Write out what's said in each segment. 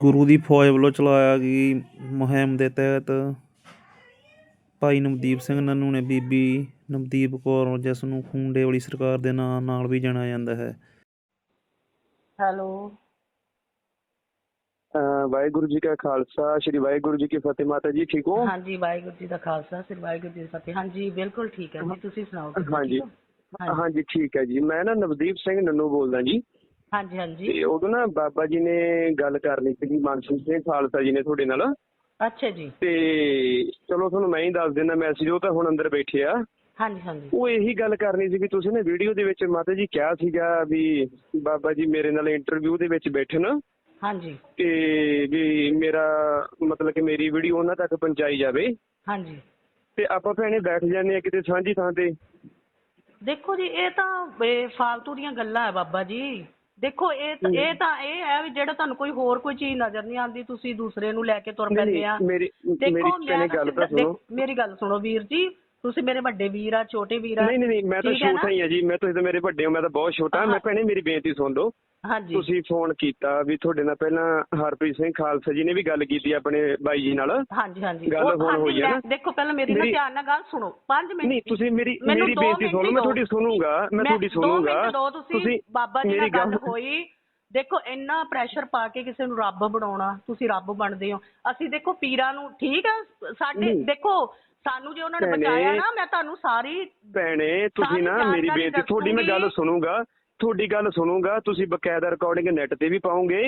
ਗੁਰੂ ਦੀ ਫੌਜ ਵੱਲੋਂ ਚਲਾਇਆ ਗਈ ਮੁਹਿੰਮ ਦੇ ਤਹਿਤ ਭਾਈ ਨਵਦੀਪ ਸਿੰਘ ਨੰਨੂ ਨੇ ਬੀਬੀ ਨਵਦੀਪ ਕੌਰ ਜਿਸ ਨੂੰ ਖੂੰਡੇ ਵਾਲੀ ਸਰਕਾਰ ਦੇ ਨਾਂ ਨਾਲ ਵੀ ਜਾਣਿਆ ਜਾਂਦਾ ਹੈ। ਹੈਲੋ। ਅਹ ਵਾਹਿਗੁਰੂ ਜੀ ਕਾ ਖਾਲਸਾ ਸ੍ਰੀ ਵਾਹਿਗੁਰੂ ਜੀ ਕੀ ਫਤਿਹ ਮਾਤਾ ਜੀ ਠੀਕ ਹੋ? ਹਾਂਜੀ ਵਾਹਿਗੁਰੂ ਜੀ ਦਾ ਖਾਲਸਾ ਸ੍ਰੀ ਵਾਹਿਗੁਰੂ ਜੀ ਦੀ ਫਤਿਹ। ਹਾਂਜੀ ਬਿਲਕੁਲ ਠੀਕ ਹੈ ਜੀ ਤੁਸੀਂ ਸੁਣਾਓ ਕਿੱਦਾਂ ਹਾਂਜੀ। ਹੋ? ਹਾਂਜੀ। ਹਾਂਜੀ ਠੀਕ ਹੈ ਜੀ। ਮੈਂ ਨਾ ਨਵਦੀਪ ਸਿੰਘ ਨੰਨੂ ਬੋਲਦਾ ਜੀ। ਹਾਂਜੀ ਹਾਂਜੀ। ਤੇ ਉਦੋਂ ਨਾ ਬਾਬਾ ਜੀ ਨੇ ਗੱਲ ਕਰਨੀ ਸੀਗੀ ਮਾਨਸਿੰਘ ਸਿੰਘ ਖਾਲਸਾ ਜੀ ਨੇ ਤੁਹਾਡੇ ਨਾਲ। ਅੱਛਾ ਜੀ। ਤੇ ਚਲੋ ਤੁਹਾਨੂੰ ਮੈਂ ਹੀ ਦੱਸ ਦਿੰਦਾ ਮੈਸੇਜ ਉਹ ਤਾਂ ਹੁਣ ਅੰਦਰ ਬੈਠੇ ਆ। ਹਾਂਜੀ ਹਾਂਜੀ। ਉਹ ਇਹੀ ਗੱਲ ਕਰਨੀ ਸੀ ਵੀ ਤੁਸੀਂ ਨੇ ਵੀਡੀਓ ਦੇ ਵਿੱਚ ਮਾਤਾ ਜੀ ਕਿਹਾ ਸੀਗਾ ਵੀ ਬਾਬਾ ਜੀ ਮੇਰੇ ਨਾਲ ਇੰਟਰਵਿਊ ਦੇ ਵਿੱਚ ਬੈਠਣ। ਹਾਂਜੀ। ਤੇ ਵੀ ਮੇਰਾ ਮਤਲਬ ਕਿ ਮੇਰੀ ਵੀਡੀਓ ਉਹਨਾਂ ਤੱਕ ਪਹੁੰਚਾਈ ਜਾਵੇ। ਹਾਂਜੀ। ਤੇ ਆਪਾਂ ਭੈਣੇ ਬੈਠ ਜਾਂਦੇ ਆ ਕਿਤੇ ਸਾਂਝੀ ਥਾਂ ਤੇ। ਦੇਖੋ ਜੀ ਇਹ ਤਾਂ ਫਾਲਤੂ ਦੀਆਂ ਗੱਲਾਂ ਹੈ ਬਾਬਾ ਜੀ। ਦੇਖੋ ਇਹ ਤਾਂ- ਇਹ ਤਾਂ ਇਹ ਹੈ ਵੀ ਜਿਹੜਾ ਤੁਹਾਨੂੰ ਕੋਈ ਹੋਰ ਕੋਈ ਚੀਜ਼ ਨਜ਼ਰ ਨਹੀਂ ਆਉਂਦੀ ਤੁਸੀਂ ਦੂਸਰੇ ਨੂੰ ਲੈ ਕੇ ਤੁਰ ਨਹੀਂ, ਪੈਂਦੇ ਆ। ਮੇਰੀ ਦੇਖੋ ਮੇਰੀ ਮੈਂ ਭੈਣੇ ਗੱਲ ਤਾਂ ਸੁਣੋ। ਮੇਰੀ ਗੱਲ ਸੁਣੋ ਵੀਰ ਜੀ। ਤੁਸੀਂ ਮੇਰੇ ਵੱਡੇ ਵੀਰ ਆ ਛੋਟੇ ਵੀਰ ਆ ਨਹੀਂ ਨਹੀਂ ਮੈਂ ਤਾਂ ਠੀਕ ਹੈ ਨਾ? ਛੋਟਾ ਹੀ ਆ ਜੀ ਮੈਂ ਤੁਸੀਂ ਤਾਂ ਮੇਰੇ ਵੱਡੇ ਹੋ ਮੈਂ ਤਾਂ ਬਹੁਤ ਛੋਟਾ ਹਾਂ। ਮੈਂ ਭੈਣੇ ਮੇਰੀ ਬੇਨਤੀ ਸੁਣ ਲਓ ਹਾਂਜੀ ਤੁਸੀਂ ਫੋਨ ਕੀਤਾ ਵੀ ਤੁਹਾਡੇ ਨਾਲ ਪਹਿਲਾਂ ਹਰਪ੍ਰੀਤ ਸਿੰਘ ਖਾਲਸਾ ਜੀ ਨੇ ਵੀ ਗੱਲ ਕੀਤੀ ਆਪਣੇ ਬਾਈ ਜੀ ਨਾਲ ਹਾਂਜੀ ਹਾਂਜੀ ਗੱਲ ਉਹ- ਹੁਣ ਹਾਂਜੀ, ਹੋਈ ਹੈ ਮੈਂ- ਨਾ? ਦੇਖੋ ਪਹਿਲਾਂ ਮੇਰੀ ਨਾ ਮੇਰੀ- ਧਿਆਨ ਨਾਲ ਗੱਲ ਸੁਣੋ 5 ਮਿੰਟ ਨਹੀਂ ਤੁਸੀਂ ਮੇਰੀ ਮੈਨੂੰ ਮੇਰੀ ਦੋ ਬੇਨਤੀ ਮਿੰਟ ਸੁਣ ਲਓ ਹੀ ਮੈਂ ਦਿਓ। ਤੁਹਾਡੀ ਸੁਣੂਗਾ ਮੈਂ ਤੁਹਾਡੀ ਦੋ ਸੁਣੂਗਾ ਦਿਓ ਤੁਸੀਂ ਬਾਬਾ ਜੀ ਨਾਲ ਮੇਰੀ ਗੱਲ ਹੋਈ ਦੇਖੋ ਇੰਨਾ ਪ੍ਰੈਸ਼ਰ ਪਾ ਕੇ ਕਿਸੇ ਨੂੰ ਰੱਬ ਬਣਾਉਣਾ ਤੁਸੀਂ ਰੱਬ ਬਣਦੇ ਹੋ ਅਸੀਂ ਦੇਖੋ ਪੀਰਾਂ ਨੂੰ ਠੀਕ ਆ ਸਾਡੇ ਨਹੀਂ। ਦੇਖੋ ਸਾਨੂੰ ਜੇ ਉਹਨਾਂ ਨੇ ਭੈਣੇ, ਬਚਾਇਆ ਨਾ ਮੈਂ ਤੁਹਾਨੂੰ ਸਾਰੀ ਭੈਣੇ ਤੁਸੀਂ ਨਾ ਮੇਰੀ ਬੇਨਤੀ ਤੁਹਾਡੀ ਮੈਂ ਗੱਲ ਦੱਸੂੰਗੀ। ਸੁਣੂਗਾ ਤੁਹਾਡੀ ਗੱਲ ਸੁਣੂਗਾ ਤੁਸੀਂ ਬਕਾਇਦਾ ਰਿਕਾਰਡਿੰਗ ਨੈਟ ਤੇ ਵੀ ਪਾਉਂਗੇ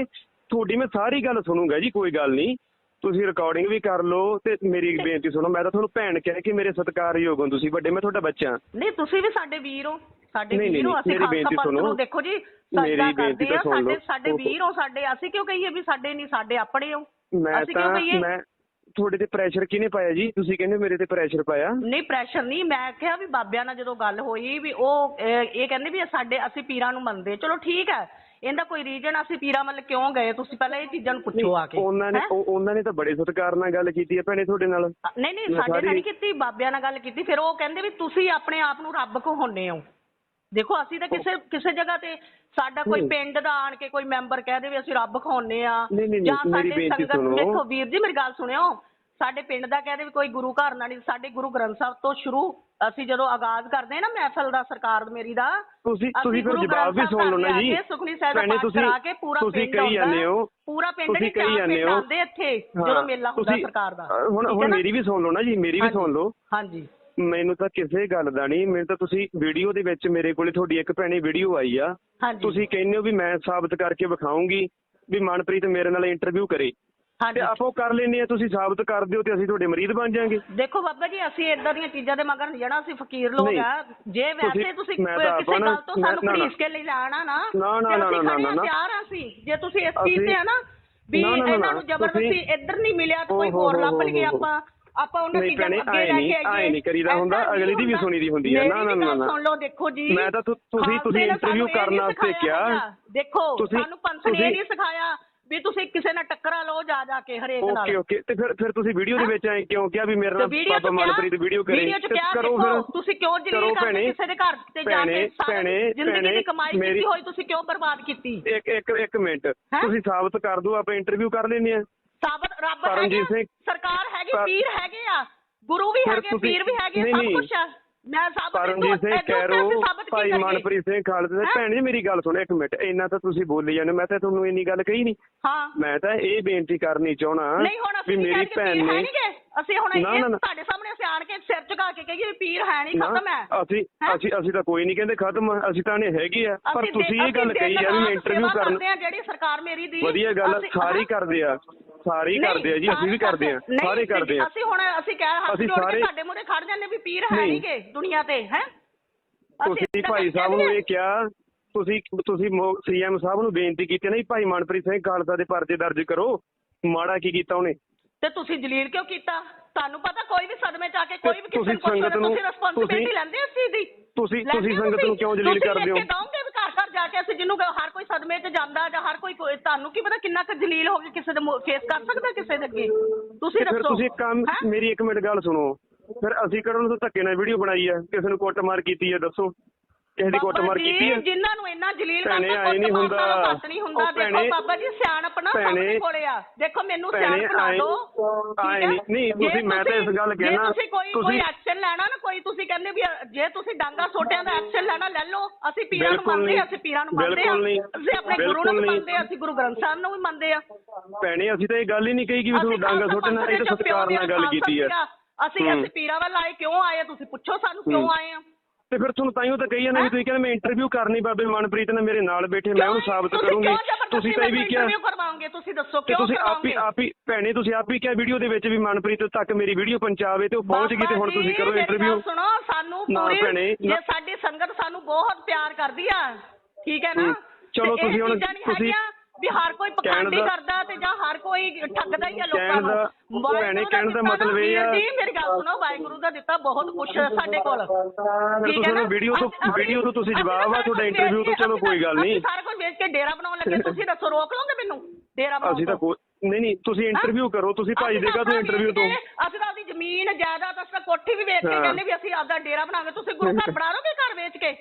ਤੁਹਾਡੀ ਮੈਂ ਸਾਰੀ ਗੱਲ ਸੁਣੂਗਾ ਜੀ ਕੋਈ ਗੱਲ ਨਹੀਂ ਤੁਸੀਂ ਰਿਕਾਰਡਿੰਗ ਵੀ ਕਰ ਲਓ ਤੇ ਮੇਰੀ ਇੱਕ ਬੇਨਤੀ ਸੁਣੋ ਮੈਂ ਤਾਂ ਤੁਹਾਨੂੰ ਭੈਣ ਕਹਿ ਕੇ ਮੇਰੇ ਸਤਿਕਾਰਯੋਗ ਹੋ ਤੁਸੀਂ ਵੱਡੇ ਮੈਂ ਤੁਹਾਡਾ ਬੱਚਾ ਨਹੀਂ ਤੁਸੀਂ ਵੀ ਸਾਡੇ ਵੀਰ ਹੋ ਸਾਡੇ ਨਹੀਂ, ਵੀਰ ਹੋ ਨਹੀਂ, ਅਸੀਂ ਮੇਰੀ ਖਾਲਸਾ ਬੇਨਤੀ ਪੰਥ ਸੁਣੋ। ਨੂੰ ਦੇਖੋ ਜੀ ਮੇਰੀ ਸਜਦਾ ਬੇਨਤੀ ਕਰਦੇ ਆ ਸੁਣ ਸਾਡੇ ਲਓ। ਸਾਡੇ ਵੀਰ ਹੋ ਸਾਡੇ ਅਸੀਂ ਕਿਉਂ ਕਹੀਏ ਵੀ ਸਾਡੇ ਨਹੀਂ ਸਾਡੇ ਆਪਣੇ ਹੋ ਮੈਂ ਅਸੀਂ ਕਿਉਂ ਤਾਂ ਕਹੀਏ ਮੈਂ ਤੁਹਾਡੇ ਤੇ ਪ੍ਰੈਸ਼ਰ ਕਿਹਨੇ ਪਾਇਆ ਜੀ? ਤੁਸੀਂ ਕਹਿੰਦੇ ਮੇਰੇ ਤੇ ਪ੍ਰੈਸ਼ਰ ਪਾਇਆ। ਨਹੀਂ ਪ੍ਰੈਸ਼ਰ ਨਹੀਂ ਮੈਂ ਕਿਹਾ ਵੀ ਬਾਬਿਆਂ ਨਾਲ ਜਦੋਂ ਗੱਲ ਹੋਈ ਵੀ ਉਹ ਇਹ ਕਹਿੰਦੇ ਵੀ ਸਾਡੇ ਅਸੀਂ ਪੀਰਾਂ ਨੂੰ ਮੰਨਦੇ। ਚਲੋ ਠੀਕ ਹੈ ਇਹਦਾ ਕੋਈ ਰੀਜਨ ਅਸੀਂ ਪੀਰਾਂ ਵੱਲ ਕਿਉਂ ਗਏ? ਤੁਸੀਂ ਪਹਿਲਾਂ ਇਹ ਚੀਜ਼ਾਂ ਨੂੰ ਪੁੱਛੋ ਆ ਕੇ ਉਹਨਾਂ ਨੇ ਹੈਂ? ਉਹ- ਉਹਨਾਂ ਨੇ ਤਾਂ ਬੜੇ ਸਤਿਕਾਰ ਨਾਲ ਗੱਲ ਕੀਤੀ ਹੈ ਭੈਣੇ ਤੁਹਾਡੇ ਨਾਲ। ਨਹੀਂ ਨਹੀਂ ਸਾਡੇ ਨਾਲ ਨਹੀਂ ਕੀਤੀ ਬਾਬਿਆਂ ਨਾਲ ਗੱਲ ਕੀਤੀ। ਫਿਰ ਉਹ ਕਹਿੰਦੇ ਵੀ ਤੁਸੀਂ ਆਪਣੇ ਆਪ ਨੂੰ ਰੱਬ ਕਹਾਉਂਦੇ ਹੋ। ਦੇਖੋ ਅਸੀਂ ਤਾਂ ਕਿਸੇ ਕਿਸੇ ਜਗ੍ਹਾ ਤੇ ਸਾਡਾ ਕੋਈ ਨਹੀਂ। ਪਿੰਡ ਦਾ ਆਣ ਕੇ ਕੋਈ ਮੈਂਬਰ ਕਹਿ ਦੇ ਵੀ ਅਸੀਂ ਰੱਬ ਕਹਾਉਂਦੇ ਆ। ਨਹੀਂ, ਨਹੀਂ, ਜਾਂ ਨਹੀਂ, ਮੇਰੀ ਸਾਡੇ ਬੇਨਤੀ ਸੰਗਤ ਸੁਣੋ। ਦੇਖੋ ਵੀਰ ਜੀ ਮੇਰੀ ਗੱਲ ਸੁਣਿਓ। ਸਾਡੇ ਪਿੰਡ ਦਾ ਕਹਿ ਦੇ ਵੀ ਕੋਈ ਗੁਰੂ ਘਰ ਨਾਲ ਨਹੀਂ ਸਾਡੇ ਗੁਰੂ ਗ੍ਰੰਥ ਸਾਹਿਬ ਤੋਂ ਸ਼ੁਰੂ ਅਸੀਂ ਜਦੋਂ ਆਗਾਜ਼ ਕਰਦੇ ਹਾਂ ਨਾ ਮਹਿਫਲ ਦਾ ਸਰਕਾਰ ਮੇਰੀ ਦਾ ਤੁਸੀਂ ਤੁਸੀਂ ਫਿਰ ਜਵਾਬ ਵੀ ਸੁਣ ਲਓ ਨਾ ਜੀ। ਸੁਖਮਨੀ ਸਾਹਿਬ ਦਾ ਪਾਠ ਕਰਾ ਕੇ ਪੂਰਾ ਤੁਸੀਂ ਪਿੰਡ ਕਹੀ ਜਾਂਦੇ। ਹੋ। ਪੂਰਾ ਪਿੰਡ ਤੁਸੀਂ ਨਹੀਂ ਕਹੀ ਜਾਂਦੇ ਹੋ। ਆਉਂਦੇ ਇੱਥੇ ਜਦੋਂ ਮੇਲਾ ਹੁੰਦਾ ਸਰਕਾਰ ਦਾ। ਹੁਣ ਹੁਣ? ਮੇਰੀ ਵੀ ਸੁਣ ਲਓ ਨਾ ਜੀ ਮੇਰੀ ਵੀ। ਸੁਣ ਲਓ। ਹਾਂਜੀ। ਮੈਨੂੰ ਤਾਂ ਕਿਸੇ ਗੱਲ ਦਾ ਨਹੀਂ ਮੈਨੂੰ ਤਾਂ ਤੁਸੀਂ ਵੀਡੀਓ ਦੇ ਵਿੱਚ ਮੇਰੇ ਕੋਲੇ ਤੁਹਾਡੀ ਇੱਕ ਭੈਣੇ ਵੀਡੀਓ ਆਈ ਆ। ਤੁਸੀਂ ਕਹਿੰਦੇ ਹੋ ਵੀ ਮੈਂ ਸਾਬਤ ਕਰਕੇ ਵਿਖਾਉਂਗੀ ਵੀ ਮਨਪ੍ਰੀਤ ਮੇਰੇ ਨਾਲ ਇੰਟਰਵਿਊ ਕਰੇ। ਤੇ ਹਾਂਜੀ ਆਪਾਂ ਉਹ ਕਰ ਲੈਨੇ ਆ ਤੁਸੀਂ ਸਾਬਤ ਕਰ ਦਿਓ ਤੇ ਅਸੀਂ ਤੁਹਾਡੇ ਮਰੀਜ਼ ਬਣ ਜਾਾਂਗੇ ਦੇਖੋ ਬਾਬਾ ਜੀ ਅਸੀਂ ਇਦਾਂ ਦੀਆਂ ਚੀਜ਼ਾਂ ਦੇ ਮਗਰ ਨਹੀਂ ਜਾਣਾ ਅਸੀਂ ਫਕੀਰ ਲੋਕ ਨਹੀਂ। ਆ ਜੇ ਵੈਸੇ ਤੁਸੀਂ- ਤੁਸੀਂ ਮੈਂ ਤਾਂ ਕਿਸੇ ਆਪਾਂ ਨਾ- ਗੱਲ ਤੋਂ ਮੈਂ- ਸਾਨੂੰ ਨਾ, ਨਾ। ਖਰੀਦ ਕੇ ਲੈ ਲਾਣਾ ਨਾ ਨਾ, ਨਾ, ਤੇ ਨਾ, ਅਸੀਂ ਨਾ, ਨਾ, ਨਾ। ਤਿਆਰ ਅਸੀਂ ਜੇ ਤੁਸੀਂ ਇਸ ਚੀਜ਼ ਤੇ ਆ ਨਾ ਵੀ ਨਾ, ਨਾ, ਨਾ, ਇਹਨਾਂ ਨੂੰ ਨਾ, ਜ਼ਬਰਦਸਤੀ ਤੁਸੀਂ- ਇੱਧਰ ਨਹੀਂ ਮਿਲਿਆ ਤਾਂ ਕੋਈ ਓਹ ਹੋਰ ਲੱਭ ਲਈਏ। ਆਪਾਂ ਆਪਾਂ ਉਹਨਾਂ ਨਹੀਂ ਚੀਜ਼ਾਂ ਭੈਣੇ, ਨੂੰ ਅੱਗੇ ਆਏਂ ਲੈ ਨਹੀਂ, ਕੇ ਆਈਏ ਆਏਂ ਨਹੀਂ ਕਰੀਦਾ ਹੁੰਦਾ, ਅਗਲੀ ਦੀ ਵੀ ਹੁੰਦਾ। ਸੁਣੀ ਦੀ ਹੁੰਦੀ ਹੈ। ਨਾ, ਮੇਰੀ ਨਾ, ਵੀ ਨਾ, ਗੱਲ ਨਾ। ਸੁਣ ਲਓ ਦੇਖੋ ਜੀ ਮੈਂ ਤਾਂ ਤੁ- ਤੁਸੀਂ- ਖਾਲਸੇ ਤੁਸੀਂ ਨੇ interview ਕਰਨ ਵਾਸਤੇ ਸਿਖਾਇਆ ਕਿਹਾ। ਹੈਗਾ। ਦੇਖੋ ਤੁਸੀਂ- ਸਾਨੂੰ ਪੰਥ ਨੇ ਇਹ ਤੁਸੀਂ- ਨਹੀਂ ਸਿਖਾਇਆ ਵੀ ਤੁਸੀਂ ਕਿਸੇ ਨਾਲ ਟੱਕਰਾ ਲਓ ਜਾ ਜਾ ਕੇ ਹਰੇਕ ਨਾਲ। ਓਕੇ ਓਕੇ ਤੇ ਫਿਰ ਫਿਰ ਤੁਸੀਂ ਵੀਡੀਓ ਦੇ ਵਿੱਚ ਐ ਕਿਉਂ ਕਿਹਾ ਵੀ ਮੇਰੇ ਨਾਲ ਪਾਪਾ ਮਨਪ੍ਰੀਤ ਵੀਡੀਓ ਕਰੇ? ਵੀਡੀਓ ਚ ਤੇ ਕਰੋ ਫਿਰ। ਤੁਸੀਂ ਕਿਉਂ ਜਲੀਲ ਕਰਦੇ ਕਿਸੇ ਦੇ ਘਰ ਤੇ ਜਾ ਕੇ ਸਾਰੀ ਜ਼ਿੰਦਗੀ ਦੀ ਕਮਾਈ ਕੀਤੀ ਹੋਈ ਤੁਸੀਂ ਕਿਉਂ ਬਰਬਾਦ ਕੀਤੀ? ਇੱਕ ਇੱਕ ਇੱਕ ਮਿੰਟ? ਤੁਸੀਂ ਸਾਬਤ ਕਰ ਦਿਓ ਆਪਾਂ ਇੰਟਰਵਿਊ ਕਰ ਲੈਨੇ ਆ ਸਾਬਤ ਰੱਬ ਹੈਗੇ ਸਰਕਾਰ ਹੈਗੀ ਪਰ- ਹੈਗੇ ਆ ਗੁਰੂ ਵੀ ਹੈਗੇ ਪੀਰ ਵੀ ਹੈਗੇ ਸਭ। ਕੁਝ ਆ। ਮੈਂ ਸਾਬਤ ਪਰਮਜੀਤ ਸਿੰਘ ਕੈਰੋ ਭਾਈ? ਮਨਪ੍ਰੀਤ ਸਿੰਘ ਖਾਲਸੇ ਦੇ? ਭੈਣ ਜੀ ਮੇਰੀ ਗੱਲ ਸੁਣੋ ਇੱਕ ਮਿੰਟ ਇੰਨਾ ਤਾਂ ਤੁਸੀਂ ਬੋਲੀ ਜਾਂਦੇ ਮੈਂ ਤਾਂ ਤੁਹਾਨੂੰ ਇੰਨੀ ਗੱਲ ਕਹੀ ਨਹੀਂ ਹਾਂ ਮੈਂ ਤਾਂ ਇਹ ਬੇਨਤੀ ਕਰਨੀ ਚਾਹਣਾ ਵੀ ਮੇਰੀ ਭੈਣ ਨੇ ਅਸੀਂ ਹੁਣ ਨਾ, ਇਹ ਨਾ। ਤੁਹਾਡੇ ਸਾਹਮਣੇ ਅਸੀਂ ਆਣ ਕੇ ਸਿਰ ਝੁਕਾ ਕੇ ਕਹੀਏ ਵੀ ਪੀਰ ਹੈ ਨਹੀਂ ਨਾ, ਖਤਮ ਹੈ। ਅਸੀਂ ਹੈਂ? ਅਸੀਂ ਅਸੀਂ ਤਾਂ ਕੋਈ ਨਹੀਂ ਕਹਿੰਦੇ ਖਤਮ ਅਸੀਂ ਤਾਂ ਨੇ ਹੈਗੀ ਆ। ਪਰ ਅਸੀਂ ਤੁਸੀਂ ਇਹ ਗੱਲ ਅਸੀਂ ਕਹੀ ਆ ਵੀ ਦਿਨ ਮੈਂ ਰਾਤ ਇੰਟਰਵਿਊ ਸੇਵਾ ਕਰਨ ਕਰਦੇ ਆ ਜਿਹੜੀ ਸਰਕਾਰ ਮੇਰੀ ਦੀ ਵਧੀਆ ਗੱਲ ਆ, ਅਸੀਂ- ਸਾਰੇ ਹੀ ਹਾਂ। ਕਰਦੇ ਆ। ਸਾਰੇ ਹੀ ਨਹੀਂ, ਕਰਦੇ ਆ ਜੀ ਅਸੀਂ ਵੀ ਕਰਦੇ ਆ। ਨਹੀਂ, ਸਾਰੇ ਕਰਦੇ ਆ। ਅਸੀਂ ਹੁਣ ਅਸੀਂ ਕਹਿ ਹੱਥ ਅਸੀਂ ਜੋੜ ਕੇ ਸਾਰੇ- ਤੁਹਾਡੇ ਮੂਹਰੇ ਖੜ ਜਾਂਦੇ ਵੀ ਪੀਰ ਹੈ ਨਹੀਂ। ਨਹੀਂਗੇ ਦੁਨੀਆ ਤੇ ਹੈ? ਤੁਸੀਂ ਭਾਈ ਸਾਹਿਬ ਨੂੰ ਇਹ ਕਿਹਾ ਤੁਸੀਂ ਤੁਸੀਂ ਸੀਐਮ ਸਾਹਿਬ ਨੂੰ ਬੇਨਤੀ ਕੀਤੀ ਨਾ ਵੀ ਭਾਈ ਮਨਪ੍ਰੀਤ ਸਿੰਘ ਖਾਲਸਾ ਦੇ ਪਰਚੇ ਦਰਜ ਕਰੋ। ਮਾੜਾ ਕੀ ਕੀਤਾ ਉਹਨੇ? ਤੇ ਤੁਸੀਂ ਜਲੀਲ ਕਿਉਂ ਕੀਤਾ? ਤੁਹਾਨੂੰ ਪਤਾ ਕੋਈ ਵੀ ਸਦਮੇ ਚ ਆ ਕੇ ਕੋਈ ਵੀ ਕਿਸੇ ਨੂੰ ਨੂੰ- ਤੁਸੀਂ ਰਿਸਪੌਂਸਿਬਿਲਟੀ ਲੈਂਦੇ ਇਸ ਚੀਜ਼ ਦੀ? ਤੁਸੀਂ ਤੁਸੀਂ ਹੋ ਸੰਗਤ ਨੂੰ ਕਿਉਂ ਜਲੀਲ ਕਰਦੇ ਹੋ? ਤੁਸੀਂ ਕਹੋਗੇ ਵੀ ਘਰ ਘਰ ਜਾ ਕੇ ਅਸੀਂ ਜਿਹਨੂੰ ਹਰ ਕੋਈ ਸਦਮੇ 'ਚ ਜਾਂਦਾ ਜਾਂ ਹਰ ਕੋਈ ਤੁਹਾਨੂੰ ਕੀ ਪਤਾ ਕਿੰਨਾ ਕੁ ਜਲੀਲ ਹੋ ਕੇ ਕਿਸੇ ਦੇ ਫੇਸ ਕਰ ਸਕਦਾ ਕਿਸੇ ਦੇ ਅੱਗੇ? ਤੁਸੀਂ ਤੇ ਫਿਰ ਦੱਸੋ। ਤੁਸੀਂ ਕੰਮ ਹੈਂ? ਮੇਰੀ ਇੱਕ ਮਿੰਟ ਗੱਲ ਸੁਣੋ। ਫਿਰ ਅਸੀਂ ਕਿਹੜਾ ਉਹਨੂੰ ਧੱਕੇ ਨਾਲ ਵੀਡੀਓ ਬਣਾਈ ਆ ਕਿਸੇ ਨੂੰ ਕੁੱਟਮਾਰ ਕੀਤੀ ਆ ਦੱਸੋ। ਕਿਸੇ ਦੀ ਕੁੱਟਮਾਰ ਬਾਬਾ ਜੀ, ਕੀਤੀ ਹੈ ਜਿਨ੍ਹਾਂ ਨੂੰ ਇੰਨਾ ਜਲੀਲ ਭੈਣੇ, ਕਰਦਾ ਆਏਂ ਨੀ ਕੁੱਟਮਾਰ ਹੁੰਦਾ। ਦਾ ਸੱਤ ਨਹੀਂ ਹੁੰਦਾ ਉਹ ਦੇਖੋ ਭੈਣੇ, ਬਾਬਾ ਜੀ ਸਿਆਣਪ ਨਾ ਭੈਣੇ, ਸਾਹਮਣੇ ਕੋਲੇ ਆ ਦੇਖੋ ਮੈਨੂੰ ਭੈਣੇ, ਸਿਆਣਪ ਆਏਂ- ਆਏਂ ਨੀ- ਨਹੀਂ, ਜੇ ਤੁਸੀਂ- ਮੈਂ ਤਾਂ ਇਸ ਗੱਲ ਜੇ ਕਹਿਣਾ, ਤੁਸੀਂ ਕੋਈ ਕੋਈ ਤੁਸੀਂ- ਐਕਸ਼ਨ ਲੈਣਾ ਨਾ ਕੋਈ ਤੁਸੀਂ ਕਹਿੰਦੇ ਵੀ ਜੇ ਤੁਸੀਂ ਡਾਂਗਾ ਸੋਟਿਆਂ ਦਾ ਐਕਸ਼ਨ ਲੈਣਾ ਲੈ ਲਓ ਅਸੀਂ ਪੀਰਾਂ ਨੂੰ ਬਿਲਕੁਲ ਮੰਨਦੇ ਹਾਂ ਨਹੀਂ, ਅਸੀਂ ਪੀਰਾਂ ਨੂੰ ਮੰਨਦੇ ਹਾਂ ਬਿਲਕੁਲ ਨਹੀਂ, ਅਸੀਂ ਆਪਣੇ ਗੁਰੂ ਨੂੰ ਬਿਲਕੁਲ ਵੀ ਨਹੀਂ। ਮੰਨਦੇ ਹਾਂ ਅਸੀਂ ਗੁਰੂ ਗ੍ਰੰਥ ਸਾਹਿਬ ਨੂੰ ਵੀ ਮੰਨਦੇ ਆ ਭੈਣੇ ਅਸੀਂ ਤਾਂ ਇਹ ਗੱਲ ਹੀ ਨਹੀਂ ਕਹੀ ਕਿ ਵੀ ਤੁਹਾਨੂੰ ਡਾਂਗਾ ਸੁੱਟਣਾ ਇਹ ਤਾਂ ਸਤਿਕਾਰ ਨਾਲ ਗੱਲ ਕੀਤੀ ਹੈ ਅਸੀਂ ਹੂੰ। ਅਸੀਂ ਪੀਰਾਂ ਵੱਲ ਆਏ ਕਿਉਂ ਆਏ ਆ? ਤੁਸੀਂ ਪੁੱਛੋ ਸਾਨੂੰ ਕਿਉਂ ਹੂੰ। ਆਏ ਆ ਤੇ ਫਿਰ ਤੁਹਾਨੂੰ ਤਾਈਓ ਤਾਂ ਕਹੀ ਜਾਂਦਾ ਵੀ ਤੁਸੀਂ ਕਹਿੰਦੇ ਮੈਂ ਇੰਟਰਵਿਊ ਕਰਨੀ ਬਾਬੇ ਮਨਪ੍ਰੀਤ ਨੇ ਮੇਰੇ ਨਾਲ ਬੈਠੇ ਮੈਂ ਉਹਨੂੰ ਸਾਬਤ ਕਰੂੰਗੀ। ਤੁਸੀਂ ਤਾਂ ਇਹ ਵੀ ਕਿਹਾ ਇੰਟਰਵਿਊ ਕਰਵਾਓਗੇ? ਤੁਸੀਂ ਦੱਸੋ ਕਿਉਂ ਤੁਸੀਂ ਆਪ ਹੀ ਆਪ ਹੀ ਭੈਣੇ ਤੁਸੀਂ ਆਪ ਹੀ ਕਿਹਾ ਵੀਡੀਓ ਦੇ ਵਿੱਚ ਵੀ ਮਨਪ੍ਰੀਤ ਤੱਕ ਮੇਰੀ ਵੀਡੀਓ ਪਹੁੰਚਾਵੇ ਤੇ ਉਹ ਪਹੁੰਚ ਗਈ ਤੇ ਹੁਣ ਤੁਸੀਂ ਕਰੋ ਇੰਟਰਵਿਊ ਸੁਣੋ ਸਾਨੂੰ ਪੂਰੀ ਜੇ ਸਾਡੀ ਸੰਗਤ ਸਾਨੂੰ ਬਹੁਤ ਪਿਆਰ ਕਰਦੀ ਆ ਠੀਕ ਹੈ ਨਾ? ਚਲੋ ਤੁਸੀਂ ਹੁਣ- ਤੁਸੀਂ- ਵੀ ਹਰ ਕੋਈ ਪਖੰਡੀ ਦਾ- ਕਰਦਾ ਤੇ ਜਾਂ ਹਰ ਕੋਈ ਠੱਗਦਾ ਹੀ ਆ ਲੋਕਾਂ ਨੂੰ। ਦਾ- ਭੈਣੇ, ਕਹਿਣ ਦਾ ਮਤਲਬ ਇਹ ਆ- ਜੀ ਮੇਰੀ ਗੱਲ ਸੁਣੋ ਵਾਹਿਗੁਰੂ ਦਾ ਦਿੱਤਾ ਬਹੁਤ ਹੈ ਸਾਡੇ ਕੋਲ। ਠੀਕ ਤੁਸੀਂ ਹੈ ਨਾ? ਵੀਡੀਓ ਤੋਂ ਵੀਡੀਓ ਤੋਂ ਤੁਸੀਂ ਜਵਾਬ ਆ ਤੁਹਾਡਾ ਇੰਟਰਵਿਊ ਤੋਂ ਚਲੋ ਕੋਈ ਗੱਲ ਨਹੀਂ। ਸਾਰਾ ਕੁਝ ਵੇਚ ਕੇ ਡੇਰਾ ਬਣਾਉਣ ਲੱਗੇ ਤੁਸੀਂ ਦੱਸੋ ਰੋਕ ਲਓਗੇ ਮੈਨੂੰ? ਡੇਰਾ ਬਣਾਉਣ ਅਸੀਂ ਤਾਂ ਨਹੀਂ ਨਹੀਂ ਤੁਸੀਂ ਇੰਟਰਵਿਊ ਕਰੋ ਤੁਸੀਂ ਭਾਈ ਤਾਂ ਤੋਂ ਇੰਟਰਵਿਊ ਤੋਂ। ਅਸੀਂ ਤਾਂ ਆਪਦੀ ਜ਼ਮੀਨ ਜਾਇਦਾਦ ਅਸੀਂ ਤਾਂ ਕੋਠੀ ਵੀ ਵੇਚ ਕੇ। ਕਹਿੰਦੇ ਵੀ ਅਸੀਂ ਆਪਦਾ ਡੇਰਾ ਬਣਾਵਾਂਗੇ। ਤੁਸੀਂ ਗੁਰੂ ਘਰ ਬਣਾ ਲਓਗੇ ਘਰ ਵੇਚ ਕੇ?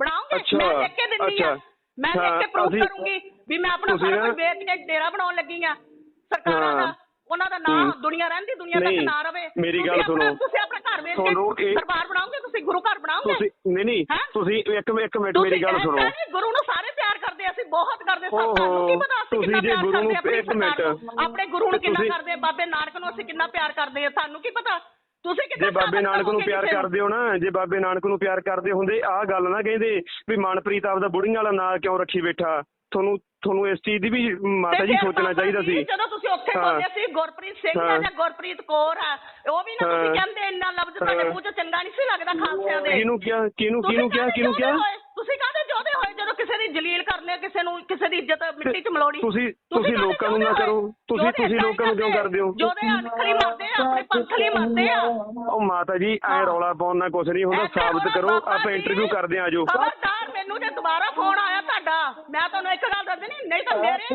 ਬਣਾਓਗੇ? ਮੈਂ ਲਿਖ ਕੇ ਦਿੰਦੀ ਆ। ਮੈਂ ਲਿਖ ਕੇ ਪ੍ਰੂਫ ਕਰੂੰਗੀ। ਵੀ ਮੈਂ ਆਪਣਾ ਤੁਸੀਂ ਸਾਰਾ ਨਾ- ਕੁਝ ਵੇਚ ਕੇ ਡੇਰਾ ਬਣਾਉਣ ਲੱਗੀ ਆ ਸਰਕਾਰਾਂ ਹਾਂ। ਦਾ ਉਹਨਾਂ ਦਾ ਨਾਂ ਹੂੰ। ਦੁਨੀਆ ਰਹਿੰਦੀ ਦੁਨੀਆ ਤੱਕ ਨਹੀਂ, ਨਾ ਰਵੇ ਮੇਰੀ ਤੁਸੀਂ ਗੱਲ ਆਪਣਾ- ਸੁਣੋ। ਤੁਸੀਂ ਆਪਣਾ ਘਰ ਵੇਚ ਤੁਹਾਨੂੰ ਕੇ ਇਹ- ਦਰਬਾਰ ਬਣਾਓਗੇ ਤੁਸੀਂ ਗੁਰੂ ਘਰ ਬਣਾਓਗੇ ਤੁਸੀਂ ਨਹੀਂ ਨਹੀਂ ਹੈਂ? ਤੁਸੀਂ ਇੱਕ ਇੱਕ ਮਿੰਟ ਮੇਰੀ ਗੱਲ ਸੁਣੋ ਗੁਰੂ ਨੂੰ ਸਾਰੇ ਪਿਆਰ ਕਰਦੇ ਅਸੀਂ ਬਹੁਤ ਕਰਦੇ ਸਾਨੂੰ ਤੁਹਾਨੂੰ ਕੀ ਪਤਾ ਅਸੀਂ ਤੁਸੀਂ ਕਿੰਨਾ ਜੇ ਪਿਆਰ ਗੁਰੂ ਨੂੰ ਕਰਦੇ ਆਪਣੀ ਇੱਕ ਮਿੰਟ। ਸਰਕਾਰ ਨੂੰ, ਆਪਣੇ ਗੁਰੂ ਨੂੰ ਕਿੰਨਾ ਕਰਦੇ ਆ, ਬਾਬੇ ਨਾਨਕ ਨੂੰ ਅਸੀਂ ਕਿੰਨਾ ਪਿਆਰ ਕਰਦੇ ਆ ਸਾਨੂੰ ਕੀ ਪਤਾ ਤੁਸੀਂ ਕਿੰਨਾ ਜੇ ਬਾਬੇ ਨਾਨਕ ਨੂੰ ਪਿਆਰ ਕਰਦੇ ਹੋ ਨਾ ਜੇ ਬਾਬੇ ਨਾਨਕ ਨੂੰ ਪਿਆਰ ਕਰਦੇ ਹੁੰਦੇ ਆਹ ਗੱਲ ਨਾ ਕਹਿੰਦੇ ਵੀ ਮਨਪ੍ਰੀਤ ਆਪਦਾ ਬੁੜੀਆਂ ਵਾਲਾ ਨਾਂ ਕਿਉਂ ਰੱਖੀ ਬੈਠਾ ਤੁਹਾਨੂੰ ਤੁਹਾਨੂੰ ਇਸ ਚੀਜ਼ ਦੀ ਵੀ ਮਾਤਾ ਜੀ ਸੋਚਣਾ ਚਾਹੀਦਾ ਜੀ, ਸੀ ਜਦੋਂ ਤੁਸੀਂ ਉੱਥੇ ਹਾਂ। ਬੋਲਦੇ ਸੀ ਗੁਰਪ੍ਰੀਤ ਸਿੰਘ ਆ। ਜਾਂ ਗੁਰਪ੍ਰੀਤ ਕੌਰ ਆ ਉਹ ਵੀ ਨਾ ਤੁਸੀਂ। ਕਹਿੰਦੇ ਇੰਨਾ ਲਫ਼ਜ਼ ਤੁਹਾਡੇ। ਮੂੰਹ 'ਚ ਚੰਗਾ ਨਹੀਂ ਸੀ ਲੱਗਦਾ ਖਾਲਸਿਆਂ ਦੇ ਕਿਹਨੂੰ ਕਿਹਾ ਕਿਹਨੂੰ ਕਿਹਨੂੰ ਕਿਹਾ ਕਿਹਨੂੰ ਕਿਹਾ? ਤੁਸੀਂ ਕਾਹਦੇ ਜੋਦੇ ਹੋਏ ਜਦੋਂ ਕਿਸੇ ਦੀ ਜਲੀਲ ਕਰਨੇ ਕਿਸੇ ਨੂੰ ਕਿਸੇ ਦੀ ਇੱਜ਼ਤ ਮਿੱਟੀ 'ਚ ਮਲਾਉਣੀ ਤੁਸੀਂ ਤੁਸੀਂ ਲੋਕਾਂ ਨੂੰ ਨਾ ਕਰੋ? ਤੁਸੀਂ ਤੁਸੀਂ ਲੋਕਾਂ ਨੂੰ ਕਿਉਂ ਕਰਦੇ ਹੋ ਜੋਦੇ ਅਨਖਰੀ ਮਰਦੇ ਆ ਆਪਣੇ ਪੰਥ ਲਈ ਮਰਦੇ ਆ ਉਹ ਮਾਤਾ ਜੀ ਐ। ਰੌਲਾ ਪਾਉਣ ਨਾਲ ਕੁਝ ਨਹੀਂ ਹੁੰਦਾ ਸਾਬਤ ਕਰੋ ਆਪਾਂ ਜੀ। ਇੰਟਰਵਿਊ ਕਰਦੇ ਆਂ ਖਬਰਦਾਰ ਮੈਨੂੰ ਜੇ ਦੁਬਾਰਾ ਫੋਨ ਆਇਆ ਤੁਹਾਡਾ ਮੈਂ ਤੁਹਾਨੂੰ ਇੱਕ ਗੱਲ ਦੱਸਦੀ ਨਹੀਂ ਨਹੀਂ ਤਾਂ ਮੇਰੇ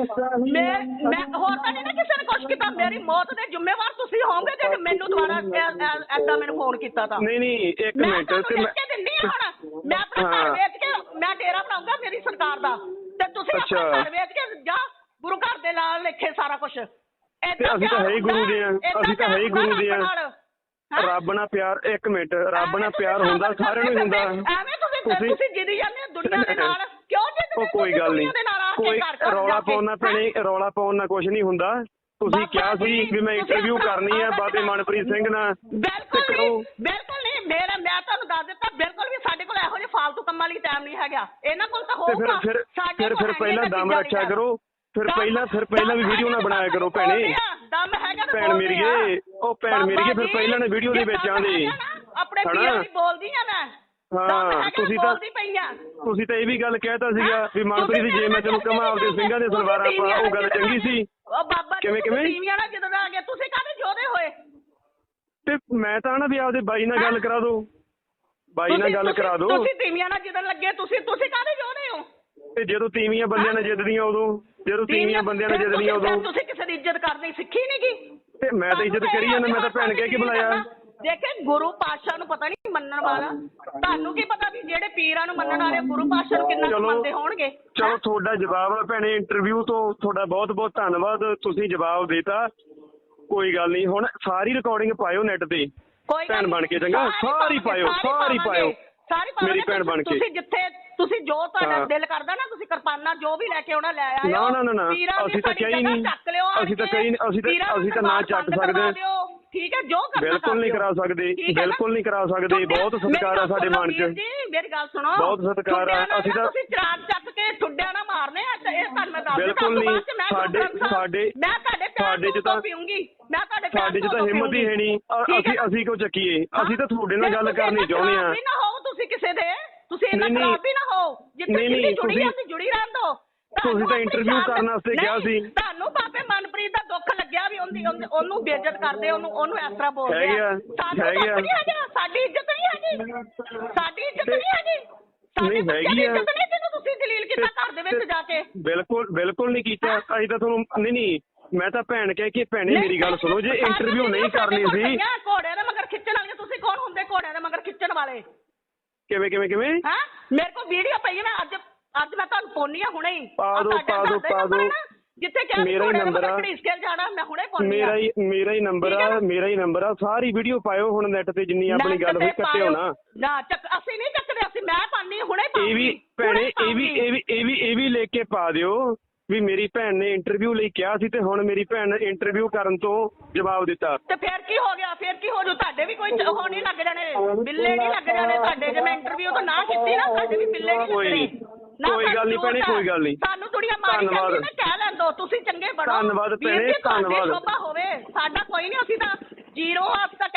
ਮੈਂ ਮੈਂ ਹੋਰ ਤਾਂ ਨਹੀਂ ਨਾ ਕਿਸੇ ਨੇ ਕੁਛ ਕੀਤਾ ਮੇਰੀ ਮੌਤ ਦੇ ਜ਼ਿੰਮੇਵਾਰ ਤੁਸੀਂ ਹੋਵੋਗੇ ਜੇ ਮੈਨੂੰ ਦੁਬਾਰਾ ਐਦਾਂ ਮੈਨੂੰ ਫੋਨ ਕੀਤਾ ਤਾਂ। ਨਹੀਂ ਨਹੀਂ ਇੱਕ ਮੈਂ ਮਿੰਟ ਤੁਹਾਨੂੰ ਤੇ ਲਿਖ ਮੈਂ ਕੇ ਦਿੰਨੀ ਆ ਹੁਣ। ਮੈਂ ਆਪਣਾ ਘਰ ਹਾਂ। ਵੇਚ ਕੇ ਮੈਂ ਡੇਰਾ ਬਣਾਉਂਗਾ ਮੇਰੀ ਸਰਕਾਰ ਦਾ। ਤੇ ਤੁਸੀਂ ਆਪਣਾ ਅੱਛਾ। ਘਰ ਵੇਚ ਕੇ ਜਾ ਗੁਰੂ ਘਰ ਦੇ ਨਾਲ ਲਿਖੇ ਸਾਰਾ ਕੁਝ ਤੇ ਅਸੀਂ ਤਾਂ ਹੈ ਹੀ ਗੁਰੂ ਦੇ ਆਂ, ਅਸੀਂ ਤਾਂ ਹੈ ਹੀ ਗੁਰੂ ਦੇ ਆਂ। ਰੱਬ ਨਾਲ ਪਿਆਰ ਇੱਕ ਮਿੰਟ ਰੱਬ ਨਾਲ ਪਿਆਰ ਹੁੰਦਾ ਸਾਰਿਆਂ ਨੂੰ ਹੀ ਹੁੰਦਾ। ਐਵੇਂ ਤੁਸੀਂ ਤੁਸੀਂ- ਜਿੱਦੀ ਜਾਂਦੇ ਹੋ ਦੁਨੀਆ ਦੇ ਨਾਲ। ਕਿਉਂ ਜਿੱਦਦੇ ਉਹ ਕੋਈ ਗੱਲ ਨਹੀਂ। ਕੋਈ ਰੌਲਾ? ਪਾਉਣ ਨਾਲ ਭੈਣੇ ਰੌਲਾ ਪਾਉਣ ਨਾਲ ਕੁਝ ਨਹੀਂ ਹੁੰਦਾ। ਤੁਸੀਂ ਕਿਹਾ ਸੀ ਵੀ ਮੈਂ ਇੰਟਰਵਿਊ ਕਰਨੀ ਆ ਬਾਬੇ ਮਨਪ੍ਰੀਤ ਸਿੰਘ ਨਾਲ। ਬਿਲਕੁਲ ਨਹੀਂ ਬਿਲਕੁਲ ਨਹੀਂ। ਮੇਰਾ ਮੈਂ ਤੁਹਾਨੂੰ ਦੱਸ ਦਿੱਤਾ ਬਿਲਕੁਲ ਵੀ ਸਾਡੇ ਕੋਲ ਇਹੋ ਜਿਹੇ ਫਾਲਤੂ ਕੰਮਾਂ ਲਈ ਟਾਈਮ ਨਹੀਂ ਹੈਗਾ। ਇਹਨਾਂ ਕੋਲ ਤਾਂ ਹੋਊਗਾ। ਫਿਰ ਸਾਡੇ ਫਿਰ ਫਿਰ ਹੈ ਪਹਿਲਾਂ ਦਮ ਰੱਖਿਆ ਕਰੋ। ਫਿਰ ਪਹਿਲਾਂ ਫਿਰ ਪਹਿਲਾਂ ਵੀ ਵੀਡੀਓ ਨਾ ਬਣਾਇਆ ਕਰੋ ਭੈਣੇ। ਦਮ ਹੈਗਾ ਭੈਣ ਮੇਰੀਏ। ਉਹ ਭੈਣ ਮੇਰੀਏ, ਫਿਰ ਪਹਿਲਾਂ ਨੇ ਵੀਡੀਓ ਦੇ ਵਿੱਚ ਆਂਦੇ। ਆਪਣੇ? ਪੀਰ ਦੀ ਬੋਲਦੀ ਆ ਮੈਂ। ਹਾਂ, ਤੁਸੀਂ ਤਾਂ- ਤੁਸੀਂ ਤਾਂ ਇਹ ਵੀ ਗੱਲ ਕਹਿਤਾ ਸੀਗਾ? ਵੀ ਮਨਪ੍ਰੀਤ ਜੇ ਮੈਂ ਤੈਨੂੰ ਕਹਾਂ ਆਪਦੇ ਸਿੰਘਾਂ ਦੇ ਸਲਵਾਰਾਂ ਪਾ ਉਹ ਗੱਲ ਚੰਗੀ ਸੀ। ਉਹ ਬਾਬਾ ਕਿਵੇਂ- ਕਿਵੇਂ? ਤੀਵੀਆਂ ਨਾਲ ਜਦੋਂ ਦਾ ਆ ਗਏ ਤੁਸੀਂ ਕਾਹਦੇ ਜੋਦੇ ਹੋਏ? ਤੇ ਮੈਂ ਤਾਂ ਨਾ ਵੀ ਆਪਦੇ ਬਾਈ ਨਾਲ ਗੱਲ? ਕਰਾ ਦਿਓ ਬਾਈ ਨਾਲ ਗੱਲ ਕਰਾ ਦਿਓ ਤੁਸੀਂ ਤੀਵੀਆਂ ਨਾਲ ਜਿੱਦਣ ਲੱਗੇ ਤੁਸੀਂ ਤੁਸੀਂ ਕਾਹਦੇ ਜੋਦੇ ਹੋ? ਤੇ ਜਦੋਂ ਤੀਵੀਆਂ ਬੰਦਿਆਂ ਨਾਲ ਜਿੱਦਦੀਆਂ ਉਦੋਂ ਜਦੋਂ ਤੀਵੀਆਂ ਬੰਦਿਆਂ ਨਾਲ ਫਿਰ ਜਿੱਦਦੀਆਂ ਉਦੋਂ। ਤੁਸੀਂ ਕਿਸੇ ਦੀ ਇੱਜ਼ਤ ਕਰਨੀ ਸਿੱਖੀ ਨੀ ਗੀ? ਤੇ ਮੈਂ ਤਾਂ ਇੱਜ਼ਤ ਕਰੀ ਜਾਂਦਾ ਮੈਂ ਤਾਂ ਭੈਣ ਕਹਿ ਕੇ ਬੁਲਾਇਆ। ਦੇਖੇ ਗੁਰੂ ਪਾਤਸ਼ਾਹ ਨੂੰ ਪਤਾ ਨਹੀਂ ਮੰਨਣ ਵਾਲਾ। ਤੁਹਾਨੂੰ ਕੀ ਪਤਾ ਵੀ ਜਿਹੜੇ ਪੀਰਾਂ ਨੂੰ ਮੰਨਣ ਵਾਲੇ ਗੁਰੂ ਪਾਤਸ਼ਾਹ ਨੂੰ ਕਿੰਨਾ ਕੁ ਚਲੋ। ਮੰਨਦੇ ਹੋਣਗੇ? ਚਲੋ ਤੁਹਾਡਾ ਜਵਾਬ ਆ ਭੈਣੇ ਇੰਟਰਵਿਊ ਤੋਂ ਤੁਹਾਡਾ ਬਹੁਤ ਬਹੁਤ ਧੰਨਵਾਦ। ਤੁਸੀਂ ਜਵਾਬ ਦੇਤਾ। ਕੋਈ ਗੱਲ ਨਹੀਂ ਹੁਣ ਸਾਰੀ ਰਿਕਾਰਡਿੰਗ ਪਾਇਓ ਨੈਟ ਤੇ। ਕੋਈ ਗੱਲ ਭੈਣ ਨੀ, ਬਣ ਕੇ ਚੰਗਾ। ਸਾਰੀ ਪਾਇਓ ਸਾਰੀ ਪਾਇਓ। ਸਾਰੀ ਪਾਵਾਂਗੇ, ਮੇਰੀ ਭੈਣ ਬਣ ਕੇ। ਤੁਸੀਂ ਜਿੱਥੇ ਤੁਸੀਂ ਜੋ ਤੁਹਾਡਾ ਹਾਂ। ਦਿਲ ਕਰਦਾ ਨਾ ਤੁਸੀਂ ਕਿਰਪਾਨਾਂ ਜੋ ਵੀ ਲੈ ਕੇ ਆਉਣਾ ਲੈ ਆਇਓ। ਨਾ, ਨਾ, ਨਾ, ਨਾ, ਪੀਰਾਂ ਦੀ ਅਸੀਂ ਤਾਂ ਸਾਡੀ ਕਿਹਾ ਜਗ੍ਹਾ ਨਹੀਂ। ਚੱਕ ਲਿਓ ਆਣ ਅਸੀਂ ਤਾਂ ਕੇ, ਕਹੀ ਨਹੀਂ- ਅਸੀਂ ਤਾਂ- ਪੀਰਾਂ ਅਸੀਂ ਤਾਂ ਨਾ ਦਰਬਾਰ ਚੱਕ ਬੰਦ ਕਰਵਾ ਸਕਦੇ। ਦਿਓ, ਠੀਕ ਹੈ ਜੋ ਕਰਨਾ ਬਿਲਕੁਲ ਨਹੀਂ ਕਰ। ਸਕਦੇ ਨਾ? ਬਿਲਕੁਲ ਨਹੀਂ ਕਰਾ ਸਕਦੇ। ਬਹੁਤ ਸਤਿਕਾਰ ਆ ਸਾਡੇ ਮਨ 'ਚ। ਜੀ ਮੇਰੀ ਗੱਲ ਸੁਣੋ। ਬਹੁਤ ਸਤਿਕਾਰ ਆ, ਅਸੀਂ ਨਾ ਤਾਂ- ਤੁਸੀਂ ਚਰਾਗ ਚੱਕ ਕੇ ਠੁੱਡਿਆਂ ਨਾਲ ਮਾਰਨੇ ਆ ਤੇ ਇਹ ਤੁਹਾਨੂੰ ਮੈਂ ਦੱਸ ਬਿਲਕੁਲ ਨਹੀਂ। ਸਾਡੇ- ਸਾਡੇ- ਮੈਂ ਤੁਹਾਡੇ ਸਾਡੇ 'ਚ ਤੋਂ ਪੀਉਂਗੀ ਮੈਂ ਤੁਹਾਡੇ ਸਾਡੇ 'ਚ ਤਾਂ ਹਿੰਮਤ ਹੀ ਹੈ ਨਹੀਂ। ਅਸੀਂ ਨਾ? ਅਸੀਂ ਕਿਉਂ ਚੱਕੀਏ? ਅਸੀਂ ਤਾਂ ਤੁਹਾਡੇ ਨਾਲ ਗੱਲ ਤੁਸੀਂ ਕਰਨੀ ਚਾਹੁੰਦੇ ਆ ਵੀ ਨਾ ਹੋ ਤੁਸੀਂ ਕਿਸੇ ਦੇ। ਤੁਸੀਂ ਇੰਨਾ ਨਹੀਂ, ਨਹੀਂ। ਖਰਾਬ ਵੀ ਨਾ ਹੋ। ਜਿੱਥੇ ਨਹੀਂ, ਨਹੀਂ, ਜੁੜੀ ਤੁਸੀਂ- ਰਹਿਣ ਦੋ। ਤੁਸੀਂ ਤਾਂ interview ਕਰਨ ਵਾਸਤੇ ਕਿਹਾ ਸੀ। ਤੁਹਾਨੂੰ ਬਾਬੇ ਮਨਪ੍ਰੀਤ ਦਾ ਦੁੱਖ ਲੱਗਿਆ ਵੀ ਉਹਦੀ ਉਹਨੂੰ- ਬੇਇੱਜ਼ਤ ਕਰਦੇ ਉਹਨੂੰ ਉਹਨੂੰ ਇਸ ਤਰ੍ਹਾਂ ਬੋਲਦੇ ਆ। ਸਾਨੂੰ। ਨਹੀਂ ਹੈਗਾ ਸਾਡੀ ਇੱਜ਼ਤ ਨਹੀਂ ਹੈਗੀ। ਸਾਡੀ ਇੱਜ਼ਤ ਨਹੀਂ ਹੈਗੀ। ਨਹੀਂ, ਹੈਗੀ ਆ। ਜਿਹਨੂੰ ਤੁਸੀਂ ਦਲੀਲ ਕੀਤਾ ਘਰ ਦੇ ਵਿੱਚ ਜਾ ਕੇ। ਬਿਲਕੁਲ ਬਿਲਕੁਲ ਨਹੀਂ ਕੀਤਾ। ਅਸੀਂ ਤਾਂ ਤੁਹਾਨੂੰ ਨਹੀਂ ਨਹੀਂ ਮੈਂ ਤਾਂ ਭੈਣ ਕਹਿ ਕੇ ਭੈਣੇ ਮੇਰੀ ਗੱਲ ਸੁਣੋ ਜੇ ਇੰਟਰਵਿਊ ਨਹੀਂ ਕਰਨੀ ਸੀ ਘੋੜਿਆਂ ਦੇ ਮਗਰ ਖਿੱਚਣ ਵਾਲੇ ਤੁਸੀਂ ਕੌਣ ਹੁੰਦੇ ਘੋੜਿਆਂ ਦੇ ਮਗਰ ਖਿੱਚਣ ਵਾਲੇ? ਕਿਵੇਂ ਕਿਵੇਂ ਕਿਵੇਂ? ਹਾਂ? ਮੇਰੇ ਕੋਲ ਵੀਡੀਓ ਪਈ ਹੈ ਮੈਂ ਅੱਜ ਅੱਜ ਮੈਂ ਤੁਹਾਨੂੰ ਪਾਉਣੀ ਆ ਹੁਣੇ ਹੀ। ਪਾ ਦਿਓ, ਪਾ ਦਿਓ, ਪਾ ਦਿਓ। ਜਿੱਥੇ ਕਿਹਾ ਮੇਰਾ ਹੀ ਨੰਬਰ ਆ। ਘੜੀਸ ਕੇ ਜਾਣਾ ਮੈਂ ਹੁਣੇ ਪਾਉਣੀ ਆ ਮੇਰਾ ਹੀ ਮੇਰਾ ਹੀ ਨੰਬਰ ਠੀਕ ਆ ਨਾ? ਮੇਰਾ ਹੀ ਨੰਬਰ ਆ। ਸਾਰੀ ਵੀਡੀਓ ਪਾਇਓ ਹੁਣ ਨੈਟ ਤੇ ਜਿੰਨੀ ਆਪਣੀ ਗੱਲ ਹੋਈ ਕੱਟਿਓ ਨਾ। ਨਾ ਚੱਕ ਅਸੀਂ ਨਹੀਂ ਚੱਕਦੇ ਅਸੀਂ ਮੈਂ ਪਾਣੀ ਹੁਣੇ ਪਾਉਂਗੀ ਇਹ ਵੀ ਭੈਣੇ ਇਹ ਵੀ ਇਹ ਵੀ ਇਹ ਵੀ ਇਹ ਵੀ ਲੈ ਕੇ ਪਾ ਦਿਓ ਵੀ ਮੇਰੀ ਭੈਣ ਨੇ ਇੰਟਰਵਿਊ ਲਈ ਕਿਹਾ ਸੀ ਤੇ ਹੁਣ ਮੇਰੀ ਭੈਣ ਨੇ ਇੰਟਰਵਿਊ ਕਰਨ ਤੋਂ ਜਵਾਬ ਦਿੱਤਾ। ਤੇ ਫਿਰ ਕੀ ਹੋ ਗਿਆ? ਫਿਰ ਕੀ ਹੋ ਜੂ? ਤੁਹਾਡੇ ਵੀ ਕੋਈ ਚ- ਉਹ ਨਹੀਂ ਲੱਗ ਜਾਣੇ। ਬਿੱਲੇ ਨਹੀਂ ਲੱਗ ਜਾਣੇ ਤੁਹਾਡੇ। ਜੇ ਮੈਂ ਇੰਟਰਵਿਊ ਤੋਂ ਨਾ ਕੀਤੀ ਨਾ ਤੁਹਾਡੇ ਵੀ ਬਿੱਲੇ ਨਹੀਂ ਕੋਈ ਲੱਗਣੇ। ਨਹੀਂ। ਕੋਈ ਗੱਲ ਨਹੀਂ ਭੈਣੇ, ਕੋਈ ਗੱਲ ਨਹੀਂ। ਸਾਨੂੰ ਦੁਨੀਆ ਮਾਰੀ। ਜਾਂਦੀ ਨਾ ਕਹਿ ਲੈਣ ਦੋ ਤੁਸੀਂ ਚੰਗੇ ਬਣੋ ਧੰਨਵਾਦ ਭੈਣੇ, ਧੰਨਵਾਦ। ਸ਼ੋਭਾ ਹੋਵੇ ਸਾਡਾ ਕੋਈ ਨਹੀਂ ਅਸੀਂ ਤਾਂ ਜ਼ੀਰੋ ਅਸੀਂ ਤਾਂ